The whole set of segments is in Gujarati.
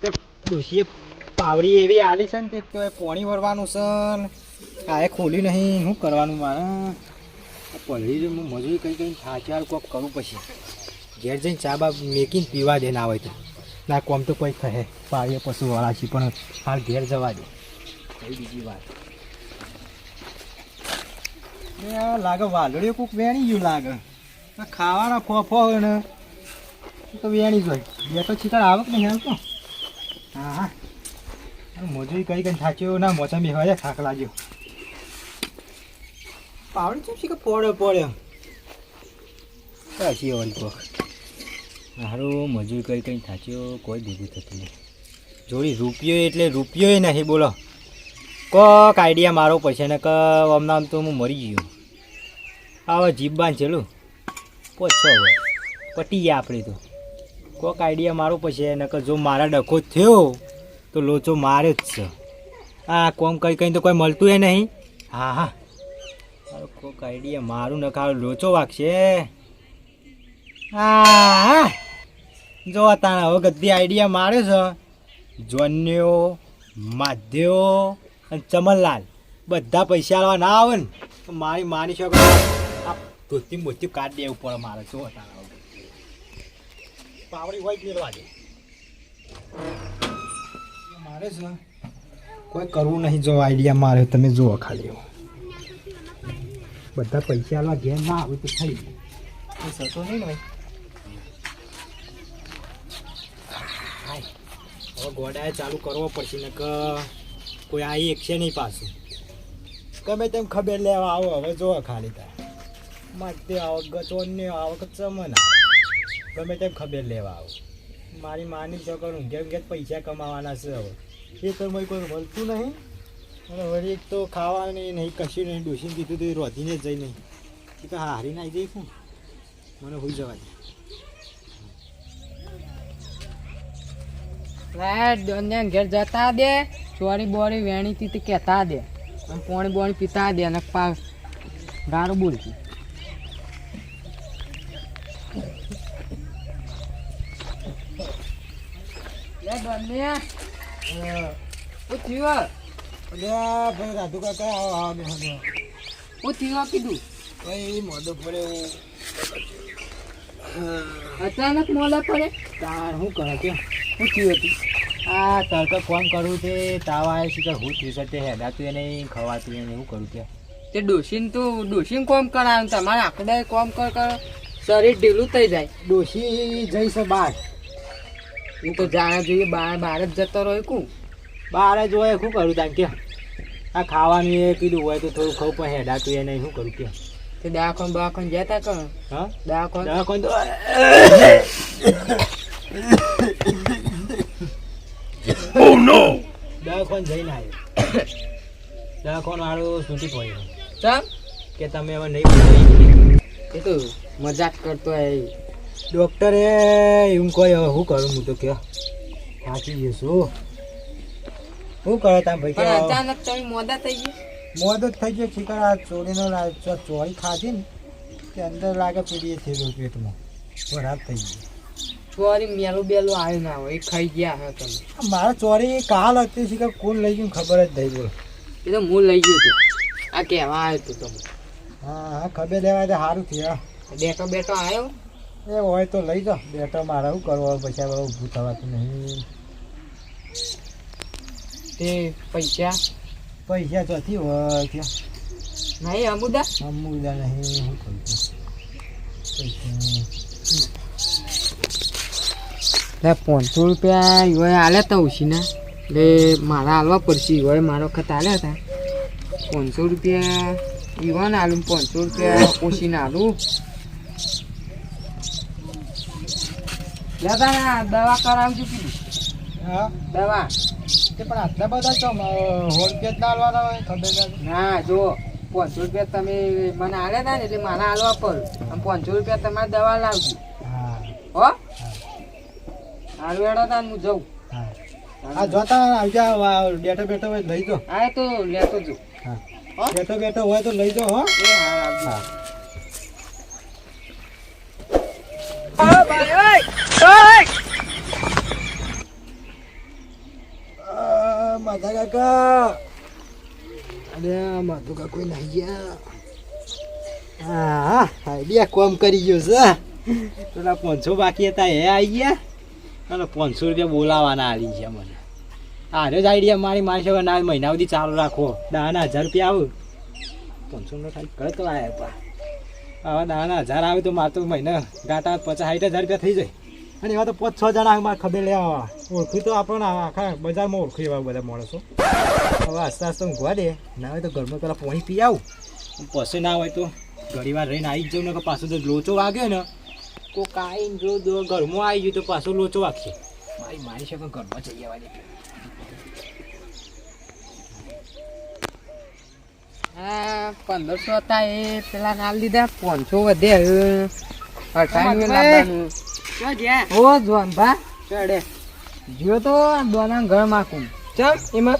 તે ડોશીએ પાવડી એવી આલી છે ને તે તો પોણી ભરવાનું છે કાંઈ ખોલી નહીં, શું કરવાનું મારે? પલળી હું મજૂરી કઈ કઈ થાચાર કોક કરું પછી. ઘેર જઈને ચા બા મેકીને પીવા દે ના હોય તો. ના, કોમ તો કોઈ થશે પાવીએ પશુવાળા છે પણ હાલ ઘેર જવા દે. કઈ બીજી વાત. લાગે વાલડીઓ કોક વેણી ગયું લાગે. ખાવાના ફોફો હોય ને, તો વેણી જ હોય. બે તો છીકર આવક નહીં હાલતો હા. હા આ મજૂરી કરી કઈ થાચ્યો ના મોચા બી હવે થાક લાગ્યો. પાવડી ચમ શીખે પડ્યો પડ્યો પછી વળી કોક હારું મજૂરી કઈ કઈ થાચ્યો કોઈ ભેગું થતું નહીં જોડી રૂપિયો એટલે રૂપિયો નહીં બોલો. કોક આઈડિયા મારો પડશે ને કે આમ તો હું મરી ગયો. આવા જીભ બાંધ ચેલું. પોછો હવે પટી ગયા આપણે તો. કોક આઈડિયા મારો પછી નકર જો મારા ડખો થયો, તો લોચો મારે જ છે. આ કોમ કઈ કઈ તો કોઈ મળતું એ નહીં. હા હા. મારો કોક આઈડિયા મારું ને લોચો વાગશે. હા જો તાણા હવે ગદ્દી આઈડિયા મારે છે, જોન્યો, માધ્યો અને ચમનલાલ. બધા પૈસા આલવા ના આવે ને મારી માની શકો આ ધોતી મોતી કાઢ દેવું પડે મારે. જો તારા. પાવડી હોય પીરવા દે મારે છે. કોઈ કરવું નહીં જો આઈડિયા મારે. તમે જુઓ ખાલી બધા પૈસા આલવા ઘેર ના આવે તો થઈ ગયું સતો નહીં ને હવે ગોડાએ ચાલુ કરવો પડશે ને કે કોઈ એક છે નહીં પાછું. ગમે તેમ ખબર લેવા આવો. હવે જોવા ખાલી તાર. માટે આવો ગચોને આવો આવક ચમન આવો. ગમે તેમ ખબર લેવા આવો. મારી માની છોકરો ઊંઘે ઊંઘે પૈસા કમાવાના છે હવે. એ તો મને કોઈ મળતું નહીં. અને વળી તો ખાવાની નહીં, કશું નહીં. ડોસીને કીધું તો એ રોધીને જ જઈ નહીં. એ તો હારી નાઈ જઈ શું? મને હોઈ જવા દે. દોને ઘેર જતા દે. ચોરી બોરી વેણી તી તે કહેતા દે. અને પોણી બોણી પીતા દે અને ગારું બોલતી લે દોને હું થયું અલ્યા ભાઈ રાધુ કાકા આવો આવો હું થયું કીધું. ભાઈ મોઢો પડ્યો અચાનક મોલા પડે તાર શું કરે કે હું થયું હતું આ તડકે કોમ કરું તે તાવ આવે છે કે હું થયું છે તે હેડાતું એ નહીં ખવાતું એ નહીં શું કરું કે તે ડોસીન તું ડોસીન કોમ કરાવ તમારે આખડે કોમ કર કર શરીર ઢીલું થઈ જાય. ડોસી જઈશ બહાર. હું તો જાણે જોઈએ બાર બહાર જ જતો રહ્યો કું. બહાર જ હોય શું કરું તાન કે? આ ખાવાનું એ કીધું હોય તો થોડું ખાવું પણ હેડાતું એ નહીં શું કરું કે? તે દાખોન બાખોન જતા કર હા? દાખોન દાખોન તો દવાખાને જઈને આવ્યો દવાખાન વાળું છૂટી પડ્યો. ચમ? કે તમે હવે નહીં એ તો મજાક કરતો હોય. ડોક્ટરે એમ કોઈ હવે શું કરું? હું તો કે સાચી જઈશું શું કરે તાર ભાઈ અચાનક તમે મોદા થઈ ગયા મોદ થઈ ગયો શિકાર આ ચોરીનો ચોરી ખાધી ને તે અંદર લાગે પીડીએ થયેલું પેટમાં. ખરાબ થઈ ગયું ચોરી મેલું બેલું આવ્યું ના હોય ખાઈ ગયા હે તમે. મારા ચોરી કાલ હતી શિકાર કોણ લઈ ગયું ખબર જ થઈ બોલો એ તો હું લઈ ગયો હતો આ કહેવા આવ્યો હતો તમે હા. હા ખબર લેવાય તો સારું થયું. બેઠો બેઠો આવ્યો. એ હોય તો લઈ જાઓ. બેટા મારે શું કરવો? પૈસા પછી હવે ઊભું થવાતું નહીં. તે પૈસા? પૈસા ચોથી હોય કે નહીં અમુદા? અમુદા નહીં શું કરું પૈસા. લે પાંચસો રૂપિયા યોએ આલ્યા હતા ઉછીના એટલે મારા હાલવા પડશે. યોએ મારો વખત આલ્યા હતા પાંચસો રૂપિયા યુવાને આલું પાંચસો રૂપિયા ઓછીને આલું. ના દવા કરાવજો કીધું હા? દવા. તે પણ આટલા બધા ચમ હોલકેજ ના હાલવાના હોય ખબર ના જો પાંચસો રૂપિયા તમે મને હતા ને એટલે મારા હાલવા પર પાંચસો રૂપિયા તમારે દવા લાવજો. હા. હો? હારું હેડો તા હું જઉં. હા. જોતા આવજો બેઠો બેઠો હોય લઈ જાઓ હા તો લેતો જો. હા. બેઠો બેઠો હોય તો લઈ જાઓ હો. હા આવજો હા માધા કાકા. અરે માધુ કાકા નહીં ગયા હા આઈડિયા કોમ કરી ગયો છે. પેલા પાંચસો બાકી હતા, એ આવી ગયા. અને પાંચસો રૂપિયા બોલાવવાના આવી ગયા મને. આરે જ આઈડિયા મારી મારી શકે ના મહિના સુધી ચાલુ રાખો. દાના હજાર રૂપિયા આવું. પાંચસો નો ખાલી કરે તો આયા પા આવા દાના હજાર આવે તો મારે તો મહિના ગાટા પચાસ, સાઠ હજાર રૂપિયા થઈ જાય. અને એવા તો પાંચ છ જણા મારે ખબર લે આવા. ઓળખી તો આપણને આખા બજારમાં ઓળખી એવા બધા માણસો. હવે આસ્તે આસ્તે ઊંઘવા દે. ના હોય તો ઘરમાં પેલા પાણી પી આવું. પછી ના હોય તો ઘણી વાર રહીને આવી જ જાઉં ને કે પાછો તો લોચો વાગ્યો ને. તો કાંઈ જો જો ઘરમાં આવી ગયું તો પાછો લોચો વાગશે. મારી મારી શકે ઘરમાં જઈ આવવાની. હા પંદરસો હતા એ પેલા ના લીધા પાંચસો વધે હવે. અઠાણું લાવવાનું. ઓ જોનભા ચડે. જો તો દોના ઘર માકું ચમ એમાં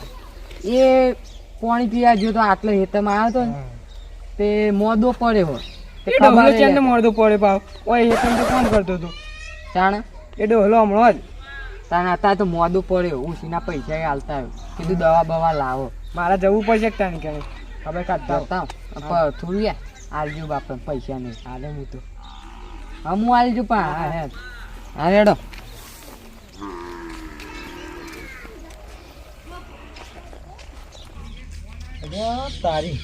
એ પાણી પીવા જો તો આટલે હેતમાં આવ્યો તો ને તે મોદો પડે હો તે ખબર છે મોદો પડે પાવ. ઓય હેતમ તો કોણ કરતો તો જાણે એ ડોહલો હમણો જ. તાને હતા તો મોદો પડે ઉસીના પૈસા હાલતા આવ્યો. કીધું દવા બવા લાવો. મારે જવું પડશે કે કે હવે કાઢતા થોડું યાર આલજો બાપા પૈસા નહીં. હાલે હું તો. હા હું આલજો પણ હા રેડો. તારી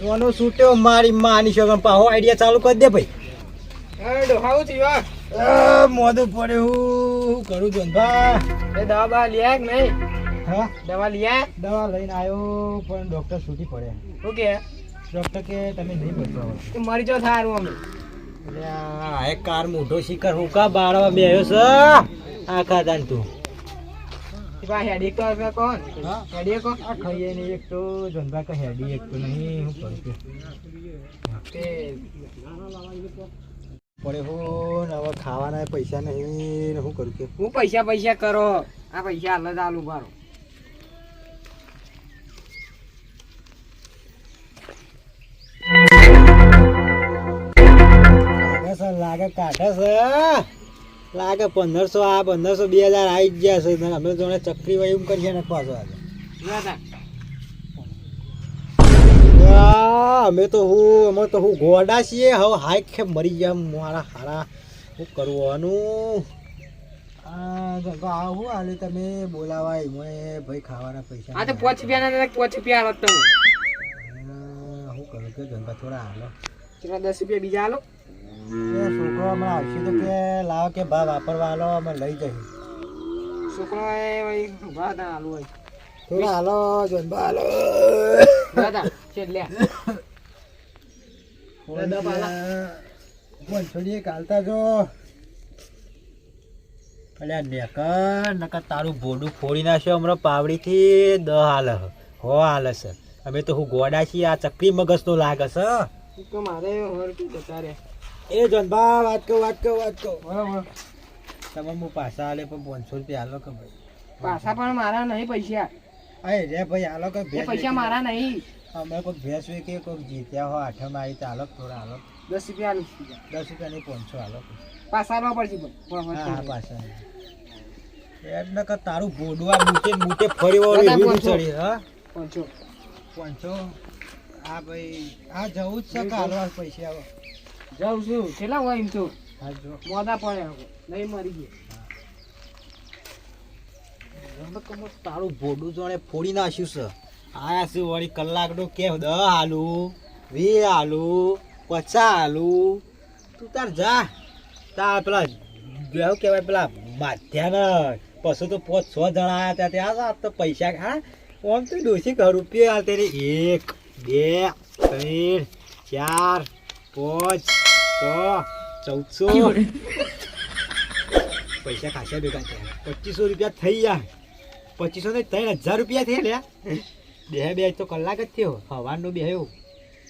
જોનો છૂટ્યો મારી માની શકે પાહો આઈડિયા ચાલુ કરી દે ભાઈ. ડોહાવું થયું મોઢું પડે હું કરું છું ભા. એ દવા બા લીયા કે નહીં? હા? દવા લીયા? દવા લઈને આવ્યો પણ ડોક્ટર છૂટી પડે ઓકે ડોક્ટર કે તમે નહીં બચવા મારી મરી જો સારું અમે. એક કાર મોઢો શિકાર હું કા બાળવા બેહ્યો છે? આખા દાન તું. હેડી તો કોણ? હા? હેડી કો આ ખાઈએ નહીં એક તો જનતા કે હેડી એક તો નહીં હું કરું છું પડે હું હવે ખાવાના પૈસા નહીં ને શું કરું કે? હું પૈસા પૈસા કરો. આ પૈસા અલગ આલુ બારો લાગે કાઢે છે? લાગે પંદરસો આ પંદરસો બે હજાર આવી જ ગયા છે. અમે જોડે ચક્રી વાય એમ કરીએ ને પાછો આજે. અમે તો હું અમે તો હું ગોડા છીએ. હવે હાઈ કે મરી ગયા મારા હારા. હું કરવાનું? આ ગંગા આ હું હાલે તમે બોલાવા એમાં ભાઈ ખાવાના પૈસા આ તો પોચ રૂપિયા ના પોચ રૂપિયા હાલત તમે. આ, કરું કે ગંગા થોડા હાલો. દસ રૂપિયા બીજા હાલો એ છોકરો હમણાં આવશે તો કે લાવો કે ભા વાપરવા હાલો અમે લઈ જઈએ. છોકરો એ હાલું હોય. થોડા હાલો જોનબા હાલો. દાદા છેલ્લે કોણ છોડીએ કાલતા જો? અલ્યા નેકર નકર તારું ભોડું ફોડી નાખ્યો હમણાં પાવડીથી દ હાલ હો હાલ છે અમે તો હું ગોડા છીએ આ ચકરી મગજનો લાગે છે તો મારે હરકી જતા રે એ જોનબા વાત કહું વાત કહું વાત કહું બરાબર. તમે હું પાછા પણ પાંચસો રૂપિયા હાલો કે ભાઈ? પાછા પણ મારા નહીં પૈસા. અરે રે ભાઈ હાલો કે પૈસા મારા નહીં. અમે કોઈ ભેંસ કે કોઈ જીત્યા હો આઠમ આવી તો હાલો થોડા હાલો દસ રૂપિયા દસ રૂપિયાની પાંચસો હાલો પાછા આવવા પડશે પણ. હા પાસા પાછા. એટલે કે તારું ભોડવા મૂટે મૂટે ફરી એવી ચડી હા? પાંચસો. પાંચસો? હા ભાઈ હા જવું જ છે કે હાલવા પૈસા આવો? જાઉં છું. કેટલા હોય એમ તો મોદા પડે. નહીં મરી ગયો. તારું ભોડું જોડે ફોડી નાખ્યું છે. આયા શું વળી કલાકનું કે દ હાલુ વી હાલુ પચા હાલુ તું તાર જા. તાર પેલા શું કહેવાય પેલા માધ્યાન પશુ તો પોચ છ જણા આવ્યા હતા ત્યાં આ તો પૈસા હા ઓમ તો ડોસી ઘર રૂપિયા હાલ રે એક બે ત્રણ ચાર પાંચ છ ચૌદસો પૈસા ખાસા ભેગા થયા પચીસો રૂપિયા થઈ ગયા પચીસો ને ત્રણ હજાર રૂપિયા થયા લ્યા બે બે તો કલાક જ થયો સવારનો બે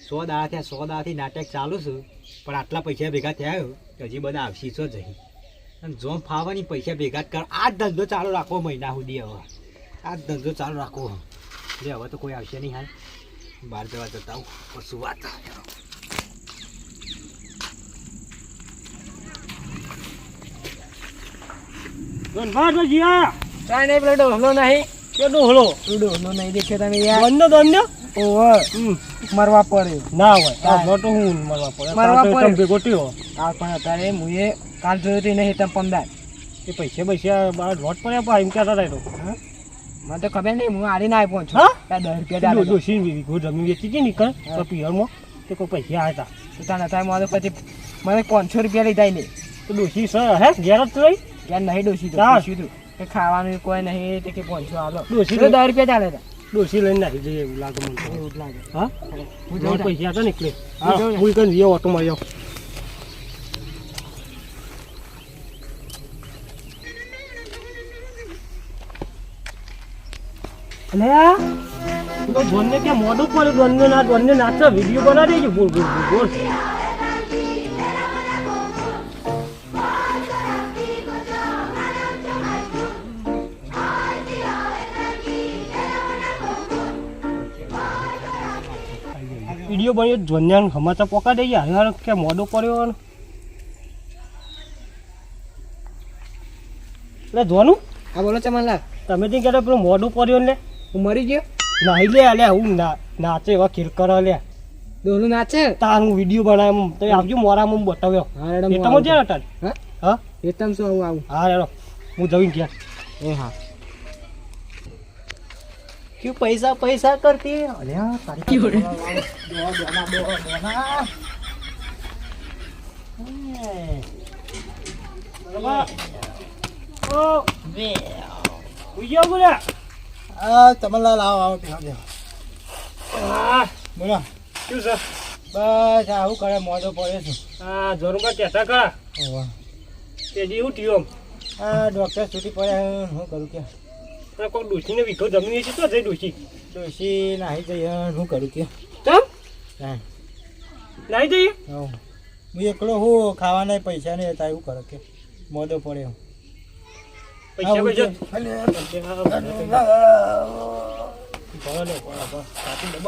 સો દાડા થયા સો દાડાથી નાટક ચાલુ છું પણ આટલા પૈસા ભેગા થયા હો, હજી બધા આવશી છો જઈ અને જો ફાવાની પૈસા ભેગા કર આ ધંધો ચાલુ રાખો મહિના સુધી હવે આ ધંધો ચાલુ રાખવો લે હવે તો કોઈ આવશે નહીં હાલ બહાર જવા જતા આવું કશું વાત ચાય નહીં પેલો ડોહલો નહીં. કે ડોહલો? ડોહલો નહીં તમે યાર. દોનનો ઓહો મરવા પડે. ના હોય આ તો હું મરવા પડે. મરવા પડે. તમે ભેગો આ પણ અત્યારે કાલ જોયું હતું નહીં તમે પમદાર એ પૈસા પૈસા બાર પડ્યા પા એમ કહેતા હતા તો મને તો ખબર નહીં હું આડી ના પહોંચું હા? દસ રૂપિયા જમીન વેચી હતી નીકળ તો પિયરમાં તે કોઈ પૈસા હતા મારે પછી મને પાંચસો રૂપિયા લીધા ને તો ડોશી સર હે ઘેર જ રહી? ત્યાં નહીં ડોસી. પૂછ્યું કે ખાવાનું કોઈ નહીં તે કે પાંચસો આલો. ડોસી તો દસ રૂપિયા ચાલે ડોશી લઈને નાખી જઈએ એવું લાગે મને એવું લાગે. હા? હું પૈસા તો નીકળે. હા હું કઈ જઈએ ઓટો મારી આવું અને તો ધોનને ક્યાં મોઢું પડ્યું ધોનને ના ધોનને નાચો વીડિયો બનાવી દેજો. બોલ બોલ બોલ. વીડિયો બન્યો ધ્વન્યાન હમણાં તો પોકા દઈએ. હારે હારે કે મોઢું પડ્યો ને. એટલે ધોનું. હા બોલો ચમનલાલ તમે ત્યાં કહેતા પેલું મોડું પડ્યું ને હું મરી ગયો? નાહી લે અલ્યા હું ના નાચે એવા ખીર અલ્યા લે નાચે? તાર હું વીડિયો બનાવ્યો તમે આવજો મોરામાં બતાવ્યો. હા રેડો તમે જ્યાં હતા. હા? હા? એ તમ શું આવું હા હેડો. હું જઈને ગયા એ હા. ક્યું પૈસા પૈસા કરતી? આ તારી બોલા દોડા, દોડા, દોડા. ઓ બોલ્યા આ ચમનલાલ આવો બેહો. હા બોલો. શું છે બસ આવું કરે મોજો પડે છે. હા જોરુંબા કહેતા કરા. ઓવા. તે જે એવું થયું આ ડોક્ટર છૂટી પડ્યા હું કરું કે આમ કોઈ ડોશીને વીઘો જમીન છે તો જઈ ડોશી. ડોશી નાહી જઈએ હું કરું કે? ચમ હા. નાઈ હું એકલો હું ખાવાના પૈસા ને હતા એવું કરો કે. મોદો પડે હું પૈસા? પૈસા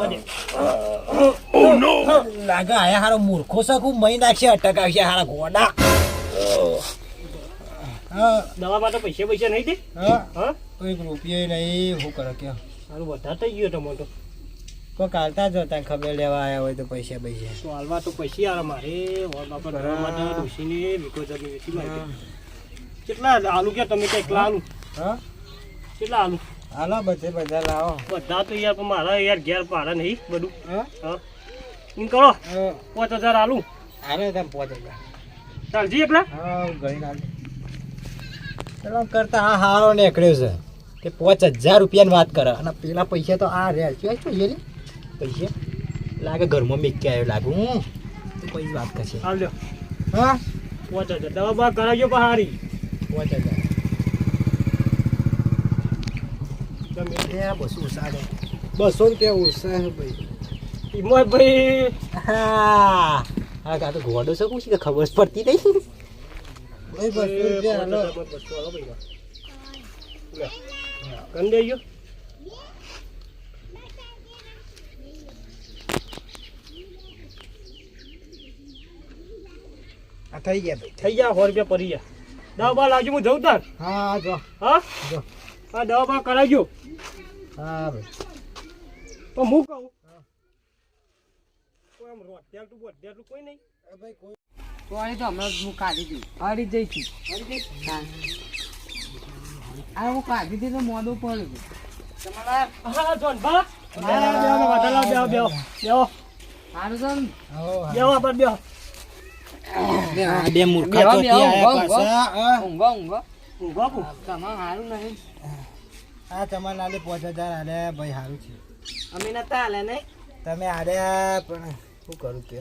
દે. લાગે આયા હારો મૂર્ખો છે ખૂબ મહી નાખશે અટકાવશે હારા ગોડા હા દવા માટે પૈસા પૈસા નહીં દે? હા. હા? કોઈક રૂપિયો નહીં શું કરે કે. સારું વધારે થઈ ગયો તમારે તો કાલતા જ હતા ખબર લેવા આવ્યા હોય તો પૈસા પૈસા તો હાલવા તો પૈસા આવે મારે માટે ડોશીની વીઘો જમીન વેચી મારી કેટલા આલુ કે તમે કે એકલા આલુ? હા? કેટલા આલુ? હાલો બધે બધા લાવો. બધા તો યાર પણ મારા યાર ઘેર પાડા નહીં બધું. હા? હા. એમ કરો. પાંચ હજાર આલુ. હારે તમે પહોંચે હજાર. ચાલજી એકલા? હા ગઈ ના ચલો કરતા હા હારો નીકળ્યો છે. કે પાંચ હજાર રૂપિયાની વાત કરે. અને પેલા પૈસા તો આ રહ્યા. છે શું છે પૈસા? લાગે ઘરમાં મેકી આવ્યો લાગુ. હું? તો પછી વાત કરશે. આવજો હા? પાંચ હજાર. દવા બા કરાવજો પહારી પાંચ હજાર. તમે એ બસો ઓછા બસો રૂપિયા ઓછા છે ભાઈ. એમાં ભાઈ. હા. હા કાં તો ઘોડો છે પૂછી કે ખબર જ પડતી નહીં. ભાઈ બસો રૂપિયા બસો ભાઈ. લે. ગયો આ થઈ ગયા ભાઈ થઈ ગયા સો રૂપિયા પડી ગયા. દવા બા લાવજો હું જઉં તાર. હા જો. હા? જો. હા દવા બા કરાવજો. હા ભાઈ. તો હું કહું? કોઈ આમ રોટિયાતું બોટિયાતું કોઈ નહીં. ભાઈ કોઈ તો આની તો હમણાં હું કાઢી હતી હરી જઈ હતી હા આ હું કાઢી દીધો મોડું પડ્યું તમારા હા જોન બસ બેહો બેહો બેહો બેહો બેહો સારું છે ને? આવો બેહો આપણે બેહો. બે મૂર્ખા આયા પાછા. ઊંઘો ઊંઘો. ઊંઘો કુ તમારે સારું નહીં. આ તમારે નાલે પાંચ હજાર ભાઈ સારું છે. અમે નતા હાલે નહીં તમે હારે પણ શું કરું કે?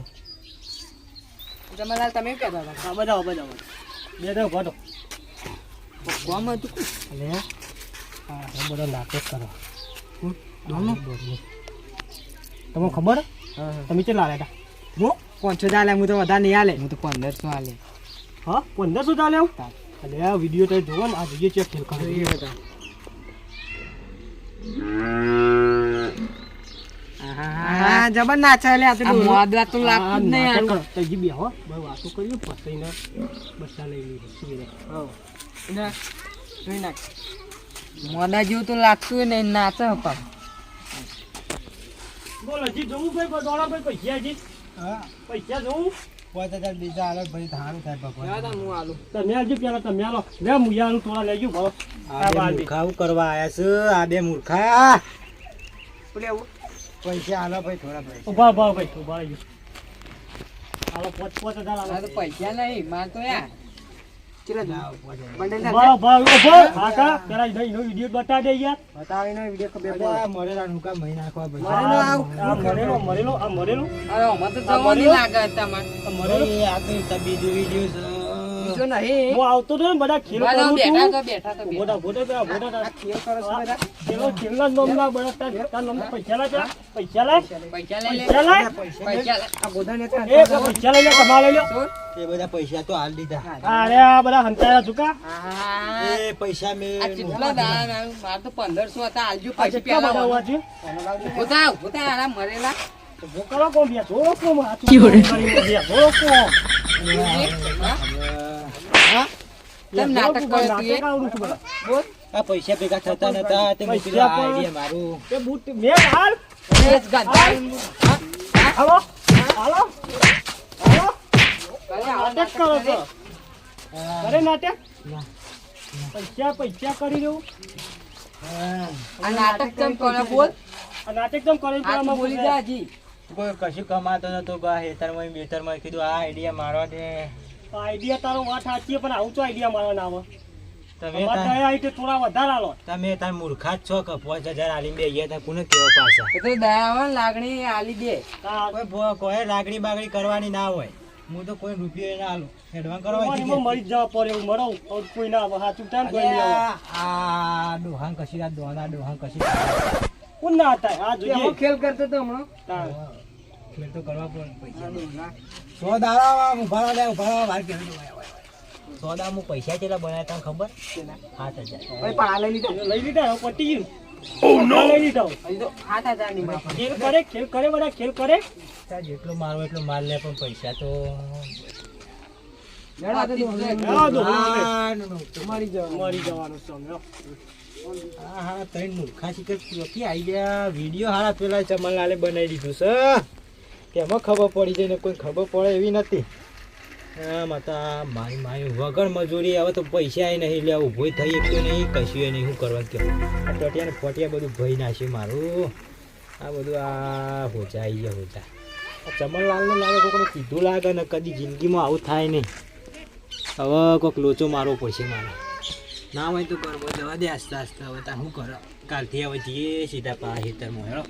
તમારા તમે કહેતા હતા. બજાવો બજાવો બે દો ભરો કોમ હતું કોઈ? અલે એ બધો નાટક કરો. દોનો? તમને ખબર? હા. તમે કેટલા આવ્યા હું? પાંચસો જ હું તો વધારે નહીં હાલે હું તો પંદરસો હતા હા પંદરસો ચાલે હું? એટલે આ વીડિયો તમે જોવો ને આ વીડિયો ચેક ખેલ કરો જોઈએ હા જબર નાચે લે આ તો મોદરા તો લાગતું નહીં નાટક તો જી બે હો બહુ વાતો કરીએ પછી ને બચ્ચા લઈ જોઈ નાખ. મોડા જેવું તો લાગતું નહીં નાચે હપા બોલ હજી જવું ભાઈ દોડા ભાઈ પૈસા હજી? પૈસા જવું? બીજા હાલત ભાઈ સારું થાય ભગવાન. હું આલું તમે હજી પેલા તમે આલો લે મુયાનું થોડા લેજો ભાવ આ મૂર્ખા હું કરવા આવ્યા છે આ બે મૂર્ખા પૈસા હાલો ભાઈ થોડા ભાઈ ઊભા ભાવ ભાઈ ઊભા રહેજો પાંચ પાંચ પોચ હજાર આ હાલો તો પૈસા નહીં માર તો યાર. મરેલા વીડિયો મહી નાખવા ભાઈ આ મરેલો મરેલો આ મરેલો. તો આ આ તો બીજો નહીં. હું આવતો તો બધા ખેલ કરું બેઠા તો બેઠા તો બોડા બોડા પેલા બોડા બધા? ખેલો ખેલના નોમના બધા તાર તા પૈસા લા પૈસા લા પૈસા લે. પૈસા લા. પૈસા લે આ ગોધા એ પૈસા લઈ લે કમા લઈ લે. એ બધા પૈસા તો હાલ દીધા. અરે આ બધા હંતાયા ચૂકા એ પૈસા મેં કેટલા દાડા ના માર તો પંદરસો હતા આલજો પૈસા પેલા ઉતા ઉતા આરા મરેલા. ગોકળો કરો કોમ બે કોમ આ તું બે થોડો કોમ હા. કેમ નાટક કરે તું એ? બોલ. આ પૈસા ભેગા થતા નતા તે મેં પણ- idea મારું. તે બૂટ મે હાલ. એ જ ગાંધા. હાલો. હાલો. હાલો. નાટક કરો છો. અરે નાટક. પૈસા પૈસા કરી દઉં. હા. આ નાટક કેમ કરે બોલ. આ નાટક કેમ કરે તું બોલી જા હજી. કોઈ કશું કમાતો નતો બા હેતરમાં બેતરમાં કીધું આ આઈડિયા મારવા દે આઈડિયા તારો વાત સાચી પણ આવું તો આઈડિયા મારો ના આવે તમે ત્યાં આઈ થોડા વધારે આલો. તમે તાર મૂર્ખા જ છો કે પાંચ હજાર આલી બે ગયા તા કોને કેવો પાછા? એ તો દયાવાન લાગણી આલી દે. કોઈ કોઈ લાગણી બાગણી કરવાની ના હોય. હું તો કોઈ રૂપિયો ના આલું. એડવાન્સ કરવા તમારીમાં મરી જ જવા પડે એવું મરો કોઈ ના આવે. સાચું થાય ને કોઈ નહીં આવે? આ ડોહાન કશી આ દોના ડોહાન કશી કોણ ના હતા આ જોઈએ. ખેલ કરતો તો હમણાં. ખેલ તો કરવા પડે પૈસા સો દાડા ઊભા લે ઊભા વાર કે સો દાડા હું પૈસા કેટલા બનાવ્યા તને ખબર? સાત હજાર. ભાઈ પણ આ લઈ લીધો. લઈ લીધા પતી ગયું. આ લઈ લીધા. સાત હજારની ખેલ કરે ખેલ કરે બધા ખેલ કરે. જેટલો મારો એટલો માલ લે પણ પૈસા તો. હા હા ત્રણ મૂર્ખા શીખર આવી ગયા. વીડિયો હારા પેલા ચમનલાલે બનાવી દીધું છે. તેમાં ખબર પડી જાય ને કોઈ ખબર પડે એવી નથી. માતા, મારી મારી વગર મજૂરી હવે તો પૈસા નહીં લે ઊભો થઈ એક નહીં, કશું નહીં શું કરવા કહો. આ ટટિયાને ફટિયા બધું ભઈ નાખ્યું મારું. આ બધું આ હોજા આવી ગયા હોજા. આ ચમનલાલને લાગે કોઈને કીધું લાગે ને કદી જિંદગીમાં આવું થાય નહીં. હવે કોઈક લોચો મારવો પડશે મારે. ના હોય તો કરવો, જવા દે આસ્તા આસ્તા. હવે તાર શું કરો? કાલથી હવે જઈએ સીધા પા હેતરમાં હેડો.